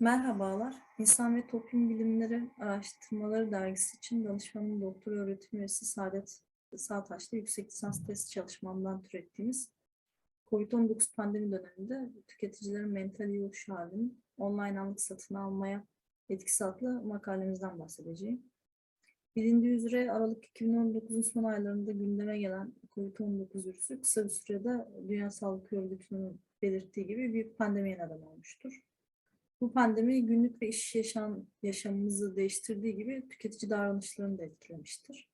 Merhabalar. İnsan ve Toplum Bilimleri Araştırmaları Dergisi için danışmanım doktor öğretim üyesi Saadet Sağtaş'ta yüksek lisans test çalışmamdan türettiğimiz COVID-19 pandemi döneminde tüketicilerin mental iyi oluş halinin online anlık satın almaya etkisi adlı makalemizden bahsedeceğim. Bilindiği üzere Aralık 2019'un son aylarında gündeme gelen COVID-19 virüsü kısa bir sürede Dünya Sağlık Örgütü'nün belirttiği gibi bir pandemiye neden olmuştur. Bu pandemi günlük ve iş yaşam, yaşamımızı değiştirdiği gibi tüketici davranışlarını da etkilemiştir.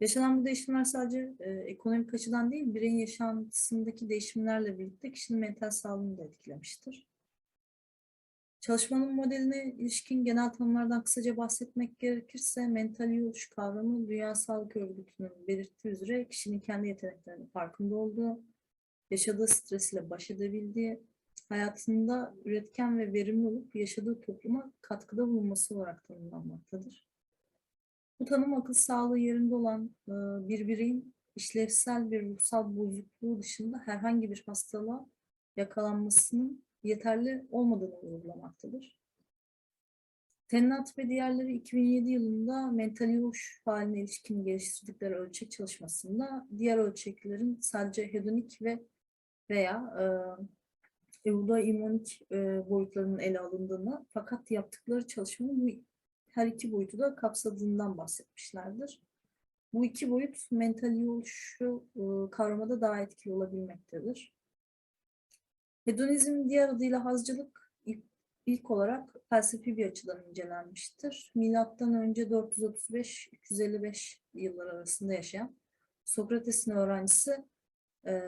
Yaşanan bu değişimler sadece e, ekonomik açıdan değil, bireyin yaşantısındaki değişimlerle birlikte kişinin mental sağlığını da etkilemiştir. Çalışmanın modeline ilişkin genel tanımlardan kısaca bahsetmek gerekirse mental iyi oluş kavramı Dünya Sağlık Örgütü'nün belirttiği üzere kişinin kendi yeteneklerinin farkında olduğu, yaşadığı stresle baş edebildiği, hayatında üretken ve verimli olup yaşadığı topluma katkıda bulunması olarak tanımlanmaktadır. Bu tanım akıl sağlığı yerinde olan e, bir bireyin işlevsel bir ruhsal bozukluğu dışında herhangi bir hastalığa yakalanmasının yeterli olmadığını vurgulamaktadır. Tennant ve diğerleri 2007 yılında mental yoğuş haline ilişkin geliştirdikleri ölçek çalışmasında diğer ölçeklerin sadece hedonik ve veya e, eudaimonik e, boyutlarının ele alındığını fakat yaptıkları çalışmanın bu her iki boyutu da kapsadığından bahsetmişlerdir. Bu iki boyut mental oluşu e, kavramada daha etkili olabilmektedir. Hedonizm diğer adıyla hazcılık ilk, ilk olarak felsefi bir açıdan incelenmiştir. Milattan önce 435-355 yılları arasında yaşayan Sokrates'in öğrencisi e,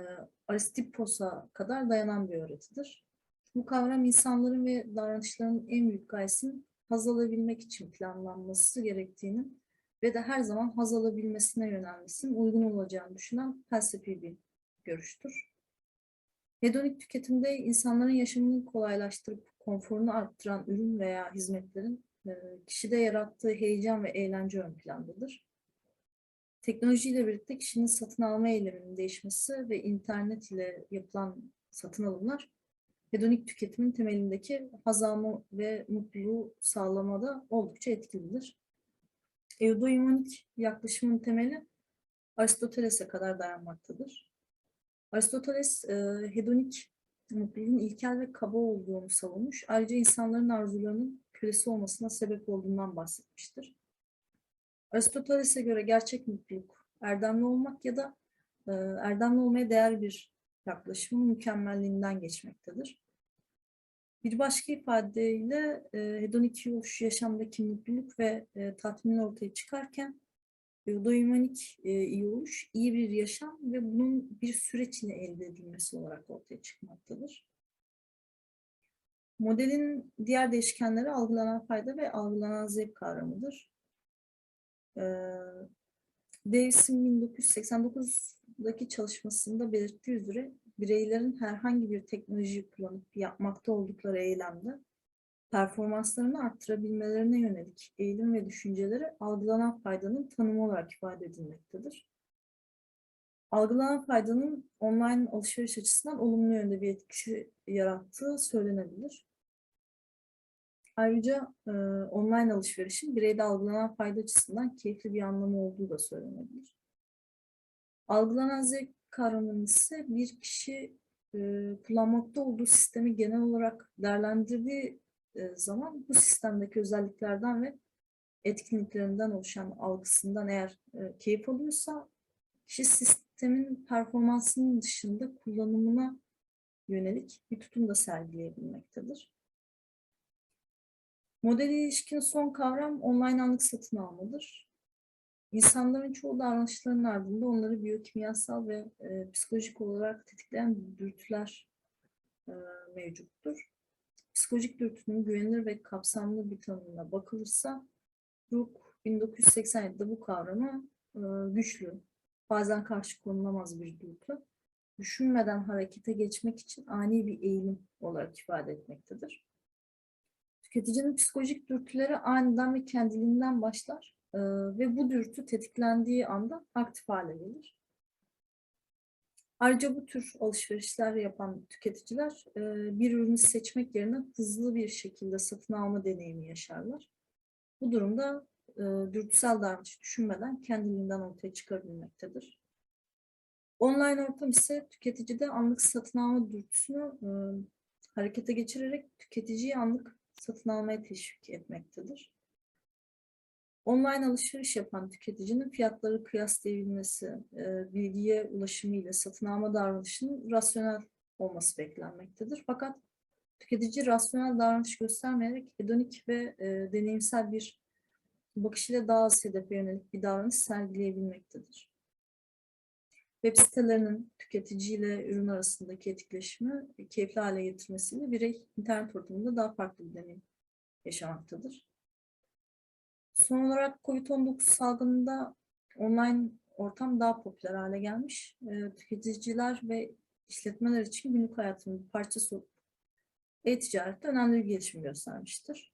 Aristippos'a kadar dayanan bir öğretidir. Bu kavram insanların ve davranışların en büyük gayesinin haz alabilmek için planlanması gerektiğinin ve de her zaman haz alabilmesine yönelmesinin uygun olacağını düşünen felsefi bir görüştür. Hedonik tüketimde insanların yaşamını kolaylaştırıp konforunu arttıran ürün veya hizmetlerin e, kişide yarattığı heyecan ve eğlence ön plandadır. Teknolojiyle birlikte kişinin satın alma eyleminin değişmesi ve internet ile yapılan satın alımlar hedonik tüketimin temelindeki haz alma ve mutluluğu sağlamada oldukça etkilidir. Eudaimonik yaklaşımın temeli Aristoteles'e kadar dayanmaktadır. Aristoteles e, hedonik mutluluğun ilkel ve kaba olduğunu savunmuş. Ayrıca insanların arzularının kölesi olmasına sebep olduğundan bahsetmiştir. Aristoteles'e göre gerçek mutluluk erdemli olmak ya da e, erdemli olmaya değer bir yaklaşımın mükemmelliğinden geçmektedir. Bir başka ifadeyle e, hedonik oluş yaşamdaki mutluluk ve e, tatmin ortaya çıkarken eudaimonik e, iyi oluş iyi bir yaşam ve bunun bir süreç ile elde edilmesi olarak ortaya çıkmaktadır. Modelin diğer değişkenleri algılanan fayda ve algılanan zevk kavramıdır. Davis'in 1989'daki çalışmasında belirttiği üzere bireylerin herhangi bir teknolojiyi kullanıp yapmakta oldukları eylemde performanslarını arttırabilmelerine yönelik eğilim ve düşünceleri algılanan faydanın tanımı olarak ifade edilmektedir. Algılanan faydanın online alışveriş açısından olumlu yönde bir etkisi yarattığı söylenebilir. Ayrıca e, online alışverişin bireyde algılanan fayda açısından keyifli bir anlamı olduğu da söylenebilir. Algılanan zevk kavramının ise bir kişi e, kullanmakta olduğu sistemi genel olarak değerlendirdiği e, zaman bu sistemdeki özelliklerden ve etkinliklerinden oluşan algısından eğer e, keyif alıyorsa kişi sistemin performansının dışında kullanımına yönelik bir tutum da sergileyebilmektedir. Modele ilişkin son kavram online anlık satın almadır. İnsanların çoğu davranışlarının ardında onları biyokimyasal ve e, psikolojik olarak tetikleyen dürtüler e, mevcuttur. Psikolojik dürtünün güvenilir ve kapsamlı bir tanımına bakılırsa Brook 1987'de bu kavramı e, güçlü, bazen karşı konulamaz bir dürtü, düşünmeden harekete geçmek için ani bir eğilim olarak ifade etmektedir. Tüketicinin psikolojik dürtüleri aniden ve kendiliğinden başlar e, ve bu dürtü tetiklendiği anda aktif hale gelir. Ayrıca bu tür alışverişler yapan tüketiciler e, bir ürünü seçmek yerine hızlı bir şekilde satın alma deneyimi yaşarlar. Bu durumda e, dürtüsel davranış düşünmeden kendiliğinden ortaya çıkabilmektedir. Online ortam ise tüketicide anlık satın alma dürtüsünü e, harekete geçirerek tüketiciyi anlık satın almaya teşvik etmektedir. Online alışveriş yapan tüketicinin fiyatları kıyaslayabilmesi, e, bilgiye ulaşımı ile satın alma davranışının rasyonel olması beklenmektedir. Fakat tüketici rasyonel davranış göstermeyerek hedonik ve e, deneyimsel bir bakış ile daha az hedefe yönelik bir davranış sergileyebilmektedir. Web sitelerinin tüketici ile ürün arasındaki etkileşimi keyifli hale getirmesiyle birey internet ortamında daha farklı bir deneyim yaşamaktadır. Son olarak COVID-19 salgınında online ortam daha popüler hale gelmiş. E, tüketiciler ve işletmeler için günlük hayatın bir parçası e-ticarette önemli bir gelişim göstermiştir.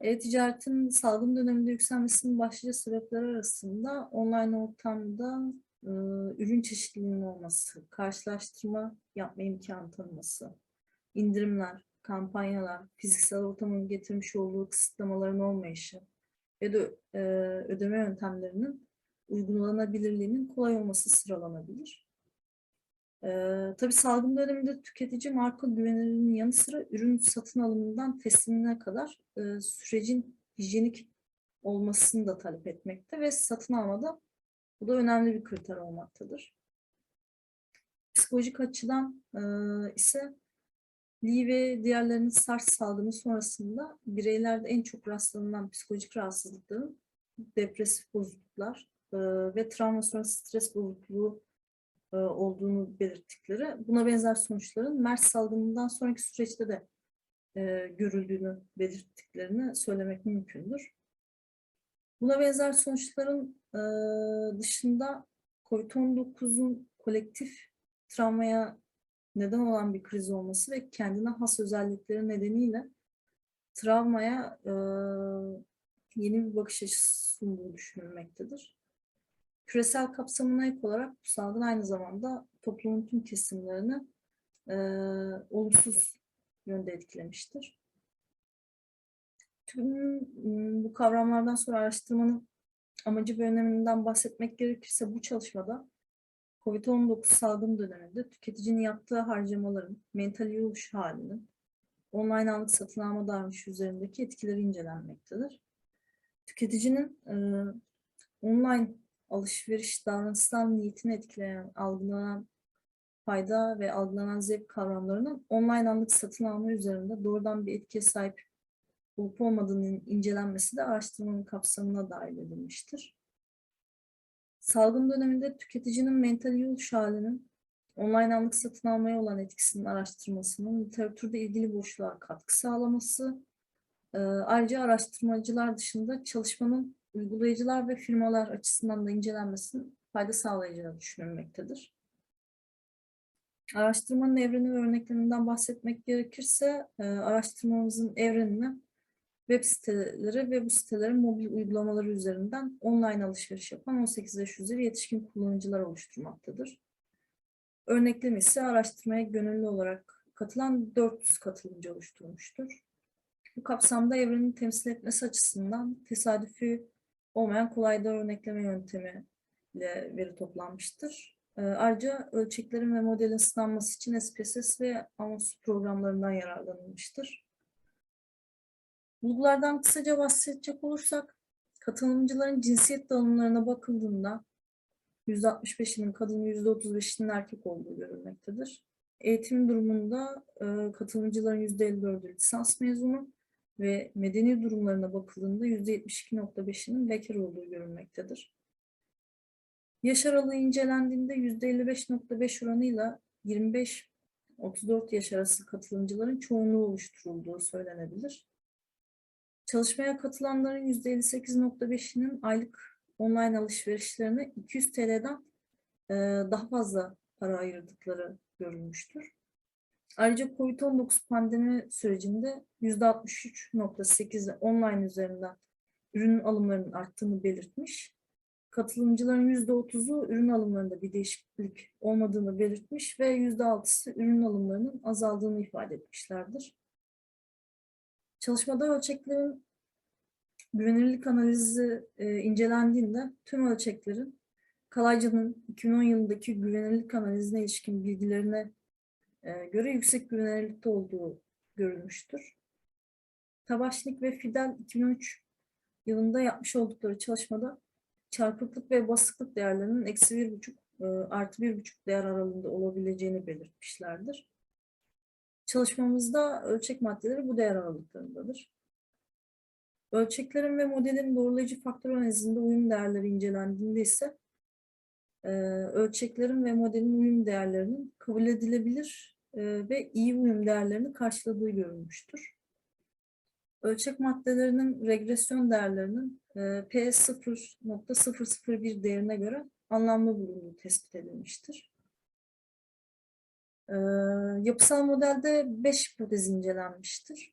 E-ticaretin salgın döneminde yükselmesinin başlıca sebepleri arasında online ortamda ürün çeşitliliğinin olması, karşılaştırma yapma imkanı tanıması, indirimler, kampanyalar, fiziksel ortamın getirmiş olduğu kısıtlamaların olmayışı, ve de e, ödeme yöntemlerinin uygulanabilirliğinin kolay olması sıralanabilir. E, tabii salgın döneminde tüketici marka güvenilirliğinin yanı sıra ürün satın alımından teslimine kadar e, sürecin hijyenik olmasını da talep etmekte ve satın almada bu da önemli bir kriter olmaktadır. Psikolojik açıdan e, ise Lee ve diğerlerinin SARS salgını sonrasında bireylerde en çok rastlanılan psikolojik rahatsızlıkların depresif bozukluklar e, ve travma sonrası stres bozukluğu e, olduğunu belirttikleri, buna benzer sonuçların MERS salgınından sonraki süreçte de e, görüldüğünü belirttiklerini söylemek mümkündür. Buna benzer sonuçların dışında COVID-19'un kolektif travmaya neden olan bir kriz olması ve kendine has özellikleri nedeniyle travmaya yeni bir bakış açısı sunduğu düşünülmektedir. Küresel kapsamına ek olarak bu salgın aynı zamanda toplumun tüm kesimlerini e, olumsuz yönde etkilemiştir. Tüm bu kavramlardan sonra araştırmanın amacı ve öneminden bahsetmek gerekirse bu çalışmada COVID-19 salgın döneminde tüketicinin yaptığı harcamaların, mental yoluş halinin, online aldık satın alma davranışı üzerindeki etkileri incelenmektedir. Tüketicinin e, online alışveriş davranışsal niyetini etkileyen, algılanan fayda ve algılanan zevk kavramlarının online anlık satın alma üzerinde doğrudan bir etkiye sahip olup olmadığının incelenmesi de araştırmanın kapsamına dahil edilmiştir. Salgın döneminde tüketicinin mental yoluş halinin online anlık satın almaya olan etkisinin araştırmasının literatürde ilgili boşluğa katkı sağlaması, e, ayrıca araştırmacılar dışında çalışmanın uygulayıcılar ve firmalar açısından da incelenmesinin fayda sağlayacağı düşünülmektedir. Araştırmanın evreni ve örneklerinden bahsetmek gerekirse, e, araştırmamızın evrenini web siteleri ve bu sitelerin mobil uygulamaları üzerinden online alışveriş yapan 18 yaş üzeri yetişkin kullanıcılar oluşturmaktadır. Örneklem ise araştırmaya gönüllü olarak katılan 400 katılımcı oluşturmuştur. Bu kapsamda evrenin temsil etmesi açısından tesadüfi olmayan kolayda örnekleme yöntemi ile veri toplanmıştır. Ee, ayrıca ölçeklerin ve modelin sınanması için SPSS ve AMOS programlarından yararlanılmıştır. Bulgulardan kısaca bahsedecek olursak, katılımcıların cinsiyet dağılımlarına bakıldığında %65'inin kadın, %35'inin erkek olduğu görülmektedir. Eğitim durumunda e, katılımcıların %54'ü lisans mezunu ve medeni durumlarına bakıldığında %72.5'inin bekar olduğu görülmektedir. Yaş aralığı incelendiğinde %55.5 oranıyla 25-34 yaş arası katılımcıların çoğunluğu oluşturulduğu söylenebilir. Çalışmaya katılanların %58.5'inin aylık online alışverişlerine 200 TL'den e, daha fazla para ayırdıkları görülmüştür. Ayrıca COVID-19 pandemi sürecinde %63.8 online üzerinden ürün alımlarının arttığını belirtmiş. katılımcıların %30'u ürün alımlarında bir değişiklik olmadığını belirtmiş ve %6'sı ürün alımlarının azaldığını ifade etmişlerdir. Çalışmada ölçeklerin güvenilirlik analizi e, incelendiğinde tüm ölçeklerin Kalaycı'nın 2010 yılındaki güvenilirlik analizine ilişkin bilgilerine e, göre yüksek güvenilirlikte olduğu görülmüştür. Tabaşnik ve Fidel 2003 yılında yapmış oldukları çalışmada çarpıklık ve basıklık değerlerinin eksi bir buçuk e, artı bir buçuk değer aralığında olabileceğini belirtmişlerdir. Çalışmamızda ölçek maddeleri bu değer aralıklarındadır. Ölçeklerin ve modelin doğrulayıcı faktör analizinde uyum değerleri incelendiğinde ise e, ölçeklerin ve modelin uyum değerlerinin kabul edilebilir e, ve iyi uyum değerlerini karşıladığı görülmüştür. Ölçek maddelerinin regresyon değerlerinin e, P0.001 değerine göre anlamlı bulunduğu tespit edilmiştir. E, yapısal modelde 5 hipotez incelenmiştir.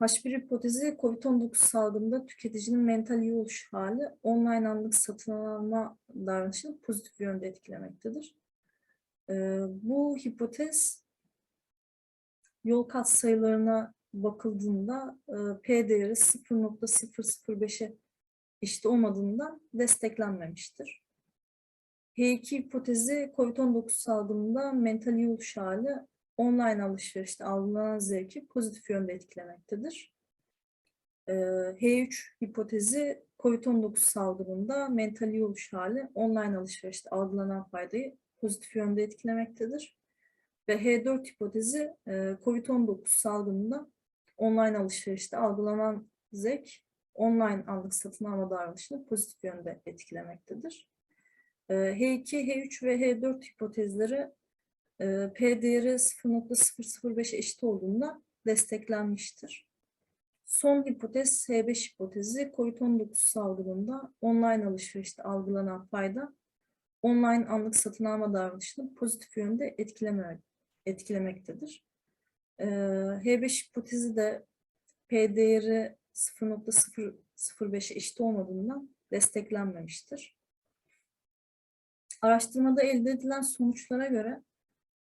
H1 hipotezi COVID-19 salgında tüketicinin mental iyi oluş hali online anlık satın alma davranışını pozitif yönde etkilemektedir. Ee, bu hipotez yol kat sayılarına bakıldığında e, P değeri 0.005'e eşit olmadığından desteklenmemiştir. H2 hipotezi COVID-19 salgınında mental iyi oluş hali online alışverişte algılanan zevki pozitif yönde etkilemektedir. Ee, H3 hipotezi COVID-19 salgınında mental iyi oluş hali online alışverişte algılanan faydayı pozitif yönde etkilemektedir. Ve H4 hipotezi e, COVID-19 salgınında online alışverişte algılanan zevk online anlık satın alma davranışını pozitif yönde etkilemektedir. H2, H3 ve H4 hipotezleri e, P değeri 0.005 eşit olduğunda desteklenmiştir. Son hipotez H5 hipotezi COVID-19 salgınında online alışverişte algılanan fayda online anlık satın alma davranışını pozitif yönde etkileme, etkilemektedir. Ee, H5 hipotezi de P değeri 0.005 eşit olmadığından desteklenmemiştir. Araştırmada elde edilen sonuçlara göre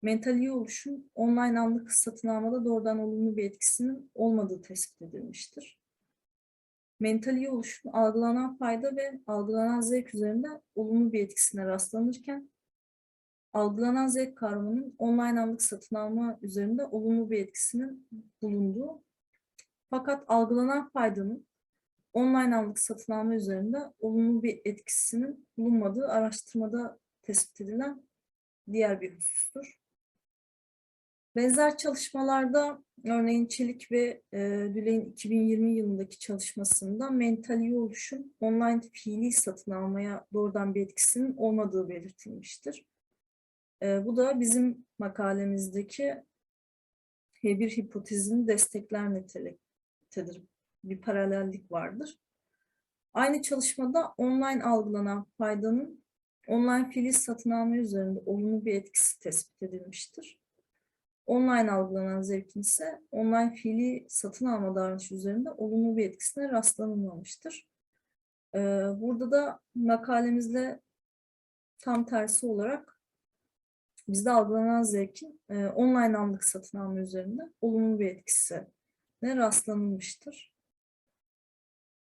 mental iyi oluşun online anlık satın almada doğrudan olumlu bir etkisinin olmadığı tespit edilmiştir. Mental iyi oluşun algılanan fayda ve algılanan zevk üzerinde olumlu bir etkisine rastlanırken, algılanan zevk kavramının online anlık satın alma üzerinde olumlu bir etkisinin bulunduğu, fakat algılanan faydanın online anlık satın alma üzerinde olumlu bir etkisinin bulunmadığı araştırmada tespit edilen diğer bir husustur. Benzer çalışmalarda örneğin Çelik ve e, Düley'in 2020 yılındaki çalışmasında mental iyi oluşum online fiili satın almaya doğrudan bir etkisinin olmadığı belirtilmiştir. E, bu da bizim makalemizdeki H1 hipotezini destekler niteliktedir. Bir paralellik vardır. Aynı çalışmada online algılanan faydanın online fiili satın alma üzerinde olumlu bir etkisi tespit edilmiştir. Online algılanan zevkin ise online fiili satın alma davranışı üzerinde olumlu bir etkisine rastlanılmamıştır. Ee, burada da makalemizle tam tersi olarak bizde algılanan zevkin e, online anlık satın alma üzerinde olumlu bir etkisine rastlanılmıştır.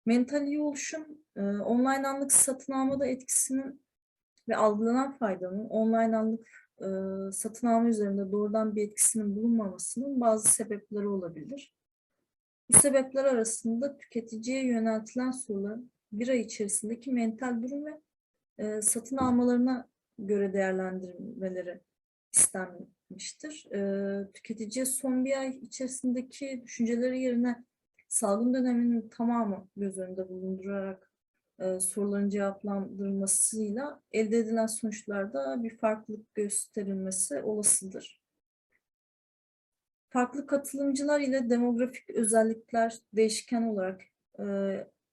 Mental iyi oluşum e, online anlık satın almada etkisinin ve algılanan faydanın online anlık e, satın alma üzerinde doğrudan bir etkisinin bulunmamasının bazı sebepleri olabilir. Bu sebepler arasında tüketiciye yöneltilen soruların bir ay içerisindeki mental durum ve e, satın almalarına göre değerlendirmeleri istenmiştir. E, tüketiciye son bir ay içerisindeki düşünceleri yerine salgın döneminin tamamı göz önünde bulundurarak e, soruların cevaplandırılmasıyla elde edilen sonuçlarda bir farklılık gösterilmesi olasıdır. Farklı katılımcılar ile demografik özellikler değişken olarak e,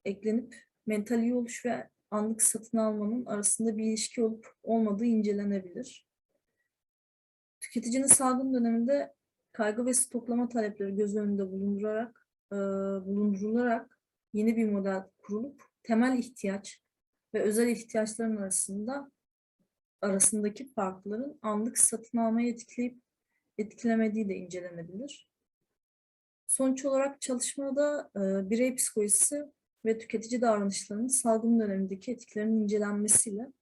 eklenip mental iyi oluş ve anlık satın almanın arasında bir ilişki olup olmadığı incelenebilir. Tüketicinin salgın döneminde kaygı ve stoklama talepleri göz önünde bulundurarak, e, bulundurularak yeni bir model kurulup temel ihtiyaç ve özel ihtiyaçların arasında arasındaki farkların anlık satın almayı etkileyip etkilemediği de incelenebilir. Sonuç olarak çalışmada e, birey psikolojisi ve tüketici davranışlarının salgın dönemindeki etkilerinin incelenmesiyle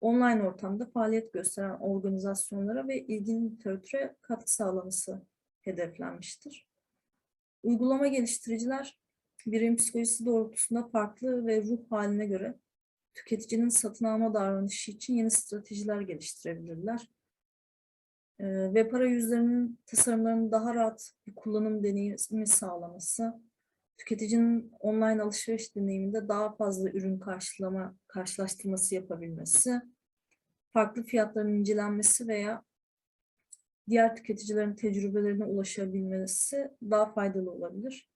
online ortamda faaliyet gösteren organizasyonlara ve ilgili literatüre katkı sağlaması hedeflenmiştir. Uygulama geliştiriciler bireyin psikolojisi doğrultusunda farklı ve ruh haline göre tüketicinin satın alma davranışı için yeni stratejiler geliştirebilirler. Ee, Web arayüzlerinin tasarımlarının daha rahat bir kullanım deneyimi sağlaması, tüketicinin online alışveriş deneyiminde daha fazla ürün karşılama, karşılaştırması yapabilmesi, farklı fiyatların incelenmesi veya diğer tüketicilerin tecrübelerine ulaşabilmesi daha faydalı olabilir.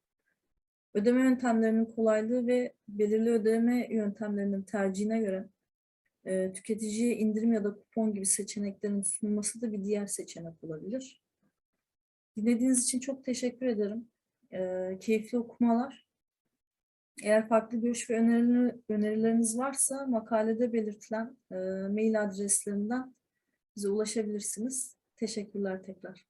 Ödeme yöntemlerinin kolaylığı ve belirli ödeme yöntemlerinin tercihine göre e, tüketiciye indirim ya da kupon gibi seçeneklerin sunulması da bir diğer seçenek olabilir. Dinlediğiniz için çok teşekkür ederim. E, keyifli okumalar. Eğer farklı görüş ve öneriler- önerileriniz varsa makalede belirtilen e, mail adreslerinden bize ulaşabilirsiniz. Teşekkürler tekrar.